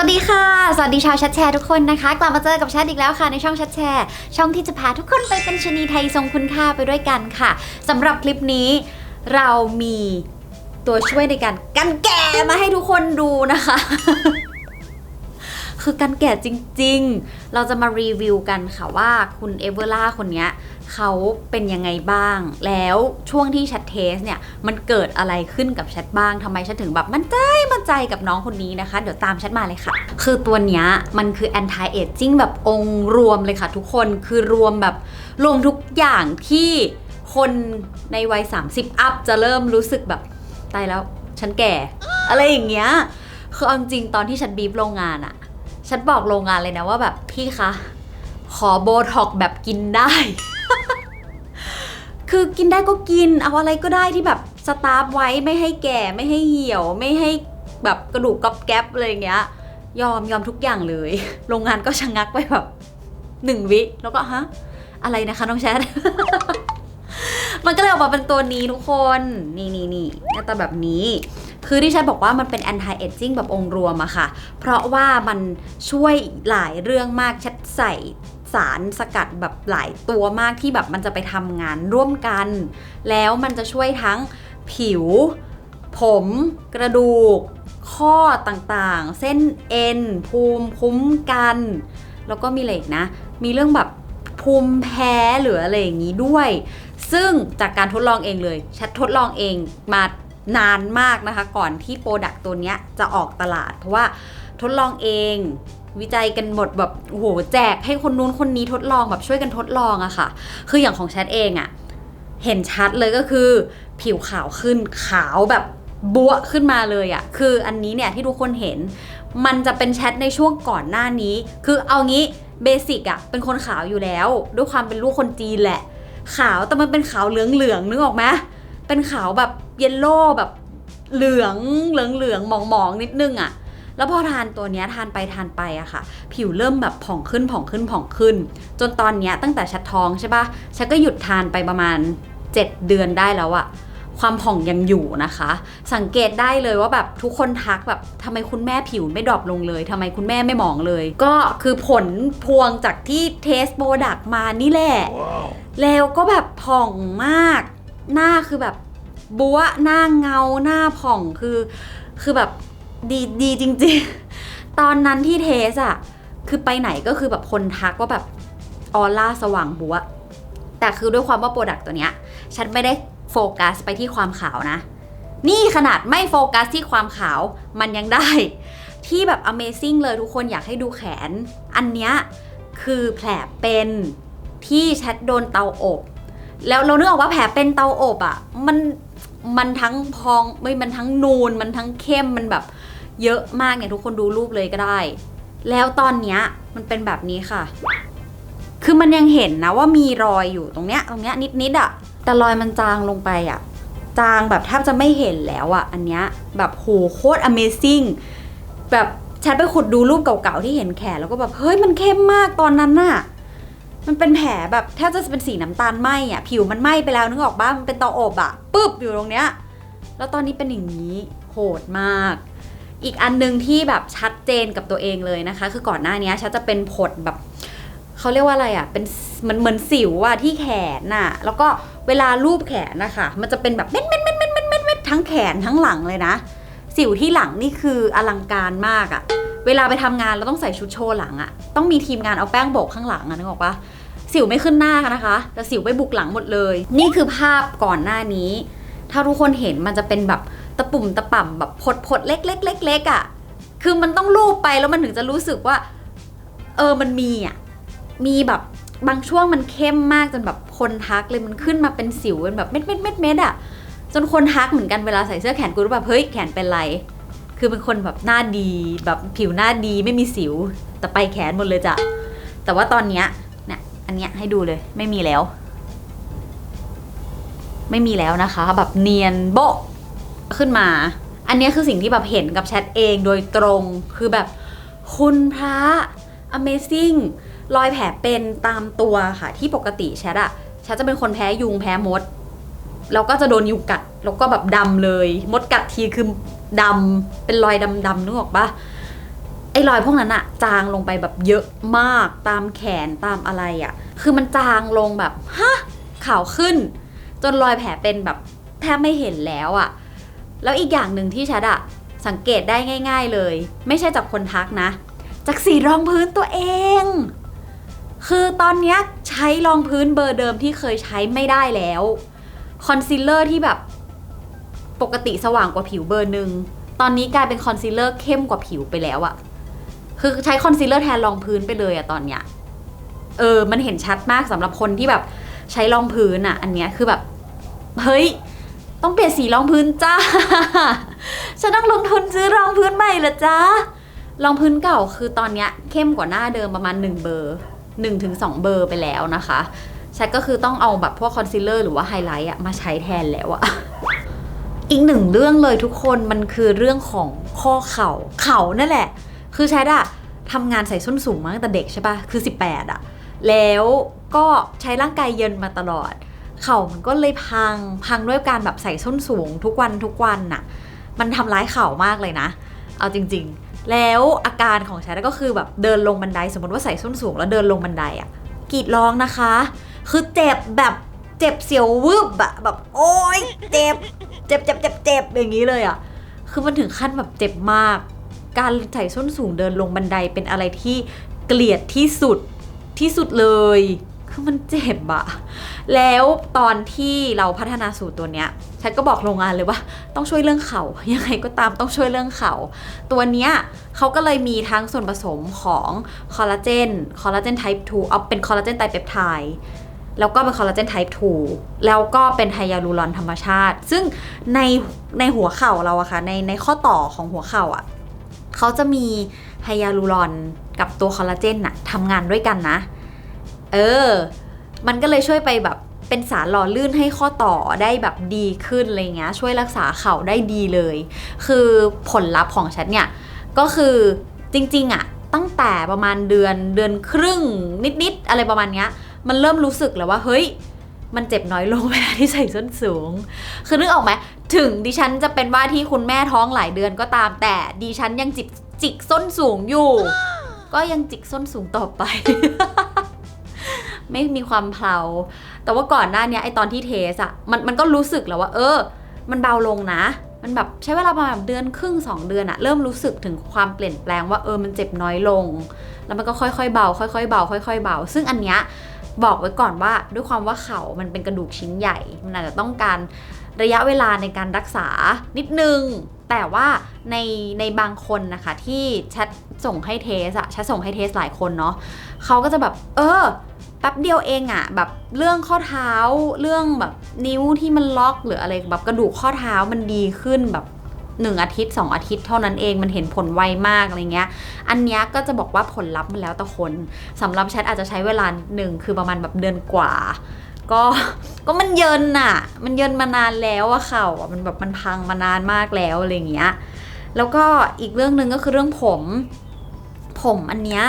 สวัสดีค่ะ สวัสดีชาวแชทแชร์ทุกคนนะคะ กลับมาเจอกับแชทอีกแล้วค่ะในช่องแชทแชร์ ช่องที่จะพาทุกคนไปเป็นชนีไทยทรงคุณค่าไปด้วยกันค่ะสำหรับคลิปนี้เรามีตัวช่วยในการกันแก่มาให้ทุกคนดูนะคะ คือกันแก่จริงๆ เราจะมารีวิวกันค่ะว่าคุณเอเวอร่าคนนี้ เขาเป็นยังไงบ้าง แล้วช่วงที่แชทเทสเนี่ย มันเกิดอะไรขึ้นกับแชทบ้างทำไมฉันถึงแบบมั่นใจมั่นใจกับน้องคนนี้นะคะ เดี๋ยวตามแชทมาเลยค่ะ คือตัวเนี้ยมันคือ anti aging แบบองค์รวมเลยค่ะทุกคนคือรวมแบบรวมทุกอย่างที่คนในวัย 30 อัพจะเริ่มรู้สึกแบบตายแล้วฉันแก่ อะไรอย่างเงี้ยคือเอาจริงตอนที่ฉันบีบโรงงานอะฉันบอกโรงงานเลยนะว่าแบบพี่คะขอโบท็อกแบบกินได้ คือกินได้ก็กิน เอาอะไรก็ได้ที่แบบสตาร์ฟไว้ไม่ให้แก่ไม่ให้เหี่ยว ไม่ให้แบบกระดูกกรอบแก๊บอะไรอย่างเงี้ย ยอมยอมทุกอย่างเลย โรงงานก็ชะงักไปแบบหนึ่งวิแล้วก็ฮะอะไรนะคะน้องแชท มันก็เลยออกมาเป็นตัวนี้ทุกคน นี่นี่นี่หน้าตาแบบนี้ คือที่ฉันบอกว่ามันเป็น anti aging แบบองค์รวมอะค่ะ เพราะว่ามันช่วยหลายเรื่องมากชัดใส่ สารสกัดแบบหลายตัวมากที่แบบมันจะไปทำงานร่วมกัน แล้วมันจะช่วยทั้งผิว ผม กระดูก ข้อต่างๆ เส้นเอ็น ภูมิคุ้มกัน แล้วก็มีอะไรอีกนะ มีเรื่องแบบภูมิแพ้หรืออะไรอย่างนี้ด้วย ซึ่งจากการทดลองเองเลยชัดทดลองเองมานานมากนะคะ ก่อนที่โปรดักต์ตัวนี้จะออกตลาด เพราะว่าทดลองเอง วิจัยกันหมดแบบโหแจกให้คนนู้นคนนี้ทดลองแบบช่วยกันทดลองอะค่ะ คืออย่างของแชทเองอะเห็นชัดเลยก็คือ ผิวขาวขึ้นขาวแบบบวขึ้นมาเลยอะคืออันนี้เนี่ยที่ทุกคนเห็น มันจะเป็นแชทในช่วงก่อนหน้านี้ คือเอางี้เบสิกอะเป็นคนขาวอยู่แล้ว ด้วยความเป็นลูกคนจีนแหละ ขาวแต่มันเป็นขาวเหลืองเหลืองๆนึกออกไหมเป็นขาวแบบเยลโล่แบบเหลืองเหลืองเหลืองๆหมองๆนิดนึงอะ แล้วพอทานตัวเนี้ยทานไปทานไปอะค่ะ ผิวเริ่มแบบผ่องขึ้นผ่องขึ้นผ่องขึ้น จนตอนเนี้ยตั้งแต่ชัดท้องใช่ปะชัดก็หยุดทานไปประมาณ 7 เดือนได้แล้วอะความผ่องยังอยู่นะคะ สังเกตได้เลยว่าแบบทุกคนทักแบบทำไมคุณแม่ผิวไม่ดรอปลงเลยทำไมคุณแม่ไม่หมองเลย ก็คือผลพวงจากที่เทสโปรดักมานี่แหละแล้วก็แบบผ่องมาก หน้าคือแบบบัวหน้าเงาหน้าผ่องคือ คือแบบ ดีดีจริงๆ ตอนนั้นที่เทสอะคือไปไหนก็คือแบบคนทักว่าแบบออร่าสว่างบัวแต่คือด้วยความว่าโปรดักต์ตัวเนี้ย ฉันไม่ได้โฟกัสไปที่ความขาวนะ นี่ขนาดไม่โฟกัสที่ความขาวมันยังได้ ที่แบบ Amazing เลยทุกคนอยากให้ดูแขน อันเนี้ยคือแผลเป็นที่แชทโดนเตาอบ แล้วเราเนึกออกว่าแผลเป็นเตาอบอะ่ะ มัน มันทั้งพองไม่มันทั้งนูน มันทั้งเข้มมันแบบเยอะมากเนี่ยทุกคนดูรูปเลยก็ได้ แล้วตอนเนี้ยมันเป็นแบบนี้ค่ะ คือมันยังเห็นนะว่ามีรอยอยู่ตรงเนี้ยตรงเนี้ยนิดนิดๆอะแต่รอยมันจางลงไปอะจางแบบแทบจะไม่เห็นแล้วอะอันเนี้ยแบบโหโคตร amazing แบบแชทไปขุดดูรูปเก่าๆที่เห็นแขนแล้วก็แบบเฮ้ยมันเข้มมากตอนนั้นน่ะ มันเป็นแผลแบบแทบจะเป็นสีน้ำตาลไหมอะผิวมันไหม้ไปแล้วนึกออกปะมันเป็นเตาอบอะปึ๊บอยู่ตรงเนี้ยแล้วตอนนี้เป็นอย่างนี้โหดมาก อีกอันหนึงที่แบบชัดเจนกับตัวเองเลยนะคะ คือก่อนหน้านี้ฉันจะเป็นผดแบบเขาเรียกว่าอะไรอะเป็นมันเหมือนสิวอะที่แขนน่ะ แล้วก็เวลารูปแขนนะคะมันจะเป็นแบบเม็ดเม็ดเม็ดเม็ดเม็ดเม็ดเม็ดทั้งแขนทั้งหลังเลยนะ สิวที่หลังนี่คืออลังการมากอะ เวลาไปทำงานเราต้องใส่ชุดโชว์หลังอะต้องมีทีมงานเอาแป้งโบกข้างหลังอะนึกออกปะสิวไม่ขึ้นหน้านะคะ แต่สิวไปบุกหลังหมดเลย นี่คือภาพก่อนหน้านี้ ถ้าทุกคนเห็นมันจะเป็นแบบตะปุ่มตะป่ำแบบพดพดเล็กเล็กเล็กเล็กๆอะคือมันต้องลูบไปแล้วมันถึงจะรู้สึกว่า เออมันมีอะมีแบบบางช่วงมันเข้มมากจนแบบคนทักเลยมันขึ้นมาเป็นสิวเป็นแบบเม็ดเม็ดเม็ดเม็ดอะจนคนทักเหมือนกันเวลาใส่เสื้อแขนกุดแบบเฮ้ยแขนเป็นไร คือเป็นคนแบบหน้าดีแบบผิวหน้าดีไม่มีสิว แต่ไปแขนหมดเลยจ้ะ แต่ว่าตอนเนี้ยเนี่ยอันเนี้ยให้ดูเลย ไม่มีแล้ว ไม่มีแล้วนะคะ แบบเนียนโบะขึ้นมา อันเนี้ยคือสิ่งที่แบบเห็นกับแชทเองโดยตรงคือแบบคุณพระ Amazing รอยแผลเป็นตามตัวค่ะ ที่ปกติแชทอะแชทจะเป็นคนแพ้ยุงแพ้มด แล้วก็จะโดนยุงกัด แล้วก็แบบดำเลย มดกัดทีคือ ดำเป็นรอยดำๆนึกออกปะไอ้รอยพวกนั้นอะจางลงไปแบบเยอะมากตามแขนตามอะไรอะคือมันจางลงแบบฮะขาวขึ้น จนรอยแผลเป็นแบบแทบไม่เห็นแล้วอะแล้วอีกอย่างหนึ่งที่ชัดอะสังเกตได้ง่าย ๆเลย ไม่ใช่จากคนทักนะ จากสีรองพื้นตัวเอง คือตอนเนี้ยใช้รองพื้นเบอร์เดิมที่เคยใช้ไม่ได้แล้ว คอนซีลเลอร์ที่แบบ ปกติสว่างกว่าผิวเบอร์หนึ่งตอนนี้กลายเป็นคอนซีลเลอร์เข้มกว่าผิวไปแล้วอะคือใช้คอนซีลเลอร์แทนรองพื้นไปเลยอะตอนเนี้ยเออ มันเห็นชัดมากสำหรับคนที่แบบใช้รองพื้นอะอันเนี้ยคือแบบเฮ้ยต้องเปลี่ยนสีรองพื้นจ้าฉันต้องลงทุนซื้อรองพื้นใหม่เหรอจ้ารองพื้นเก่าคือตอนเนี้ยเข้มกว่าหน้าเดิมประมาณ 1 เบอร์1ถึง2เบอร์ไปแล้วนะคะชัดก็คือต้องเอาแบบพวกคอนซีลเลอร์หรือว่าไฮไลท์อะมาใช้แทนแล้วอะ อีกหนึ่งเรื่องเลยทุกคนมันคือเรื่องของข้อเข่าเข่านั่นแหละ คือแชดอะทำงานใส่ส้นสูงมาตั้งแต่เด็กใช่ปะคือ 18อะแล้วก็ใช้ร่างกายเยินมาตลอด เข่ามันก็เลยพังพังด้วยการแบบใส่ส้นสูงทุกวันทุกวันน่ะ มันทำร้ายเข่ามากเลยนะ เอาจริง ๆ แล้วอาการของฉันก็คือแบบเดินลงบันไดสมมติว่าใส่ส้นสูงแล้วเดินลงบันไดอะกรีดร้องนะคะ คือเจ็บแบบเจ็บเสียววืบอะแบบโอ๊ยเจ็บ เจ็บเจ็บเจ็บเจ็บอย่างนี้เลยอะ คือมันถึงขั้นแบบเจ็บมาก การใส่ส้นสูงเดินลงบันไดเป็นอะไรที่เกลียดที่สุดที่สุดเลย คือมันเจ็บอะแล้วตอนที่เราพัฒนาสูตรตัวเนี้ยฉันก็บอกโรงงานเลยว่าต้องช่วยเรื่องเขา่ายังไงก็ตามต้องช่วยเรื่องเขา่าตัวเนี้ยเขาก็เลยมีทั้งส่วนผสมของคอลลาเจนคอลลาเจนไทป์2เอาเป็นคอลลาเจนไตรเปปไทด์ แล้วก็เป็นคอลลาเจนไทป์ 2 แล้วก็เป็นไฮยาลูรอนธรรมชาติ ซึ่งในในหัวเข่าเราอะค่ะในในข้อต่อของหัวเข่าอะเขาจะมีไฮยาลูรอนกับตัวคอลลาเจนอะทำงานด้วยกันนะ เออ มันก็เลยช่วยไปแบบเป็นสารหล่อลื่นให้ข้อต่อได้แบบดีขึ้นอะไรเงี้ยช่วยรักษาเข่าได้ดีเลย คือผลลัพธ์ของฉันเนี่ย ก็คือจริงๆอะตั้งแต่ประมาณเดือนเดือนครึ่งนิดๆ อะไรประมาณเนี้ย มันเริ่มรู้สึกแล้วว่าเฮ้ย มันเจ็บน้อยลงเวลาที่ใส่ส้นสูง คือนึกออกไหมถึงดิฉันจะเป็นว่าที่คุณแม่ท้องหลายเดือนก็ตาม แต่ดิฉันยังจิกจิกส้นสูงอยู่ ก็ยังจิกส้นสูงต่อไป ไม่มีความเพลาแต่ว่าก่อนหน้าเนี้ยไอตอนที่เทสอะมันมันก็รู้สึกแล้วว่า เออ มันเบาลงนะมันแบบใช้เวลาประมาณแบบเดือนครึ่งสองเดือนอะเริ่มรู้สึกถึงความเปลี่ยนแปลงว่าเออมันเจ็บน้อยลง แล้วมันก็ค่อยๆเบา ค่อยๆเบา ค่อยๆเบา ซึ่งอันเนี้ย บอกไว้ก่อนว่าด้วยความว่าเขา่ามันเป็นกระดูกชิ้นใหญ่ มันอาจจะต้องการระยะเวลาในการรักษานิดนึง แต่ว่าในในบางคนนะคะที่แชทส่งให้เทสอะแชทส่งให้เทสหลายคนเนาะเขาก็จะแบบ เออแป๊บเดียวเองอะแบบเรื่องข้อเท้าเรื่องแบบนิ้วที่มันล็อกหรืออะไรแบบกระดูกข้อเท้ามันดีขึ้นแบบ หนึ่งอาทิตย์ 2 อาทิตย์เท่านั้นเองมันเห็นผลไวมากอะไรเงี้ย อันนี้ก็จะบอกว่าผลลัพธ์มันแล้วแต่คนสำหรับแชทอาจจะใช้เวลาหนึ่งคือประมาณแบบเดือนกว่า ก็ก็มันเยินอะมันเยินมานานแล้วอะเข่ะมันแบบมันพังมานานมากแล้วอะไรเงี้ยแล้วก็อีกเรื่องหนึ่งก็คือเรื่องผม ผมอันเนี้ย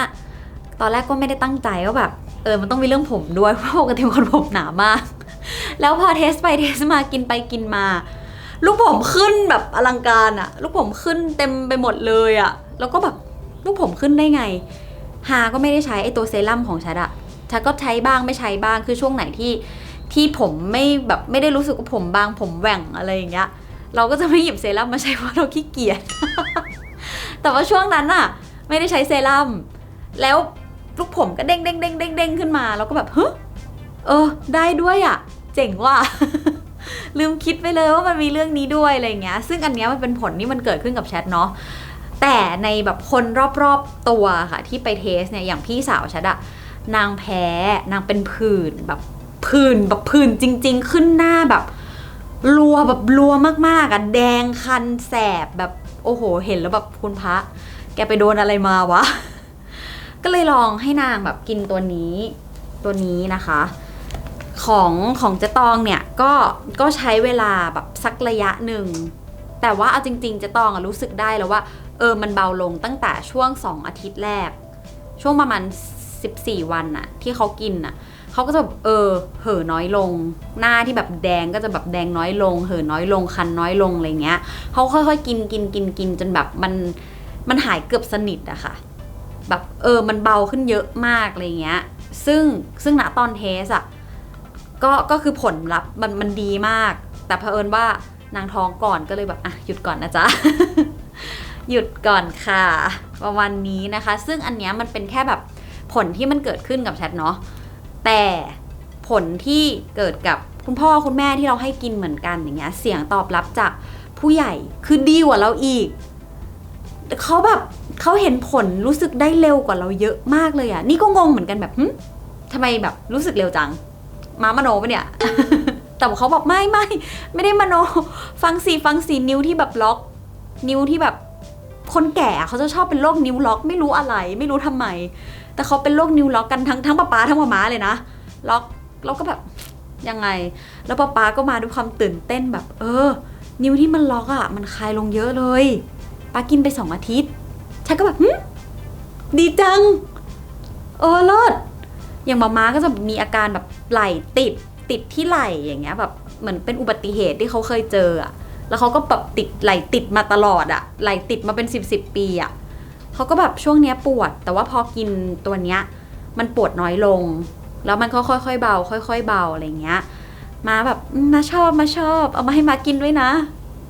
ตอนแรกก็ไม่ได้ตั้งใจว่าแบบเออมันต้องมีเรื่องผมด้วยเพราะปกติเป็นคนผมหนามาก แล้วพอเทสไปเทสมากินไปกินมา ลูกผมขึ้นแบบอลังการอะลูกผมขึ้นเต็มไปหมดเลยอะแล้วก็แบบลูกผมขึ้นได้ไงหาก็ไม่ได้ใช้ไอตัวเซรั่มของชัดอะชัดก็ใช้บ้างไม่ใช้บ้างคือช่วงไหนที่ที่ผมไม่แบบไม่ได้รู้สึกว่าผมบางผมแหว่งอะไรอย่างเงี้ย เราก็จะไม่หยิบเซรั่มมาใช้เพราะเราขี้เกียจ แต่ว่าช่วงนั้นอะไม่ได้ใช้เซรั่มแล้วลูกผมก็เด้งเด้งเด้งเด้งเด้งขึ้นมา แล้วก็แบบเฮ้เออ ได้ด้วยอะเจ๋งว่ะ ลืมคิดไปเลยว่ามันมีเรื่องนี้ด้วยอะไรเงี้ยซึ่งอันเนี้ยมันเป็นผลที่มันเกิดขึ้นกับแชทเนาะแต่ในแบบคนรอบๆตัวค่ะที่ไปเทสเนี่ยอย่างพี่สาวแชทอะนางแพ้นางเป็นผื่นแบบผื่นแบบผื่นจริง ๆ ขึ้นหน้าแบบรัวแบบรัวมากๆอะแดงคันแสบแบบโอ้โห เห็นแล้วแบบคุณพระ แกไปโดนอะไรมาวะ ก็เลยลองให้นางแบบกินตัวนี้ ตัวนี้นะคะ ของของเจตองเนี่ยก็ก็ใช้เวลาแบบสักระยะหนึ่ง แต่ว่าเอาจริงๆเจตองอรู้สึกได้แล้วว่าเออมันเบาลงตั้งแต่ช่วง 2 อาทิตย์แรก ช่วงประมาณ 14 วันอะที่เขากินอะเขาก็จะแบบเออเห่อน้อยลง หน้าที่แบบแดงก็จะแบบแดงน้อยลง เห่อน้อยลงคันน้อยลงอะไรเงี้ยเขาค่อยๆกินกินกินกินจนแบบมันมันหายเกือบสนิทอะค่ะ แบบเออมันเบาขึ้นเยอะมากอะไรเงี้ย ซึ่งซึ่งณตอนเทสอะ ก็ก็คือผลลัพธ์มันมันดีมาก แต่เผอิญว่านางท้องก่อนก็เลยแบบอะหยุดก่อนนะจ๊ะ หยุดก่อนค่ะ ประมาณนี้นะคะ ซึ่งอันเนี้ยมันเป็นแค่แบบผลที่มันเกิดขึ้นกับแชทเนาะแต่ผลที่เกิดกับคุณพ่อคุณแม่ที่เราให้กินเหมือนกันอย่างเงี้ยเสียงตอบรับจากผู้ใหญ่คือดีกว่าเราอีกเขาแบบเขาเห็นผลรู้สึกได้เร็วกว่าเราเยอะมากเลยอะ่ะ นี่ก็งงเหมือนกันแบบหึทำไมแบบรู้สึกเร็วจัง มามโนปะเนี่ย แต่เขาบอกไม่ไม่ไม่ได้มโน ฟังสีฟังสีนิ้วที่แบบล็อก นิ้วที่แบบคนแก่เขาจะชอบเป็นโรคนิ้วล็อก ไม่รู้อะไร ไม่รู้ทำไม แต่เขาเป็นโรคนิ้วล็อกกันทั้งทั้งป้าป๊าทั้งมาม้าเลยนะ ล็อกแล้วก็แบบยังไง แล้วป้าป๊าก็มาด้วยความตื่นเต้นแบบ เออ นิ้วที่มันล็อกอะ่ะ มันคลายลงเยอะเลยป้ากินไปสองอาทิตย์ฉันก็แบบดีจัง เออเลิศ อย่างมาม้าก็จะมีอาการแบบไหล่ติดติดที่ไหล่อย่างเงี้ยแบบเหมือนเป็นอุบัติเหตุที่เขาเคยเจออะแล้วเขาก็แบบติดไหลติดมาตลอดอะไหลติดมาเป็นสิบสิบปีอะเขาก็แบบช่วงเนี้ยปวด แต่ว่าพอกินตัวเนี้ย มันปวดน้อยลง แล้วมันก็ค่อยๆเบา ค่อยๆเบาอะไรเงี้ย มาแบบมาชอบมาชอบ เอามาให้มากินด้วยนะ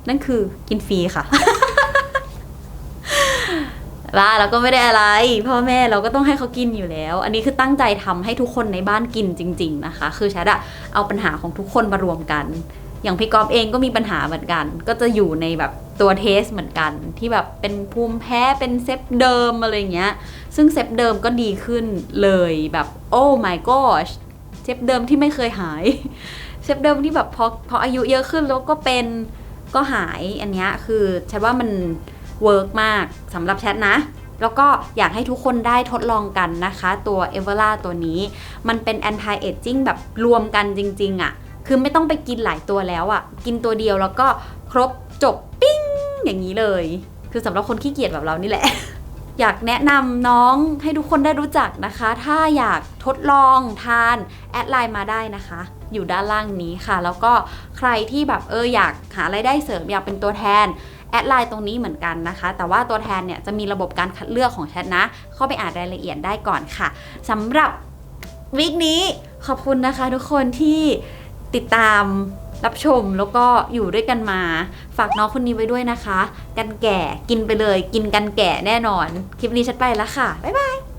นั่นคือกินฟรีค่ะ ว่าเราก็ไม่ได้อะไร พ่อแม่เราก็ต้องให้เขากินอยู่แล้ว อันนี้คือตั้งใจทำให้ทุกคนในบ้านกินจริง ๆนะคะ คือแชทอะเอาปัญหาของทุกคนมารวมกัน อย่างพี่กอฟเองก็มีปัญหาเหมือนกัน ก็จะอยู่ในแบบตัวเทสเหมือนกัน ที่แบบเป็นภูมิแพ้เป็นเซฟเดิมอะไรเงี้ย ซึ่งเซฟเดิมก็ดีขึ้นเลยแบบโอ้ my gosh เซฟเดิมที่ไม่เคยหายเซฟเดิมที่แบบพอพออายุเยอะขึ้นแล้วก็เป็นก็หายอันเนี้ยคือแชทว่ามัน เวิร์กมากสำหรับแชทนะ แล้วก็อยากให้ทุกคนได้ทดลองกันนะคะ ตัว e v e r a ตัวนี้ มันเป็น anti aging แบบรวมกันจริง ๆอะ่ะ คือไม่ต้องไปกินหลายตัวแล้วอะ่ะ กินตัวเดียวแล้วก็ครบจบปิ้งอย่างนี้เลย คือสำหรับคนขี้เกียจแบบเรานี่แหละอยากแนะนำน้องให้ทุกคนได้รู้จักนะคะ ถ้าอยากทดลองทานแอดไลน์มาได้นะคะ อยู่ด้านล่างนี้ค่ะ แล้วก็ใครที่แบบเอออยากหาไรายได้เสริมอยากเป็นตัวแทน แอดไลน์ตรงนี้เหมือนกันนะคะ แต่ว่าตัวแทนเนี่ยจะมีระบบการคัดเลือกของแชทนะ เข้าไปอ่านรายละเอียดได้ก่อนค่ะสำหรับวีกนี้ขอบคุณนะคะทุกคนที่ติดตามรับชมแล้วก็อยู่ด้วยกันมา ฝากน้องคนนี้ไว้ด้วยนะคะ กันแก่กินไปเลย กินกันแก่แน่นอน คลิปนี้ชัดไปแล้วค่ะ บ๊ายบาย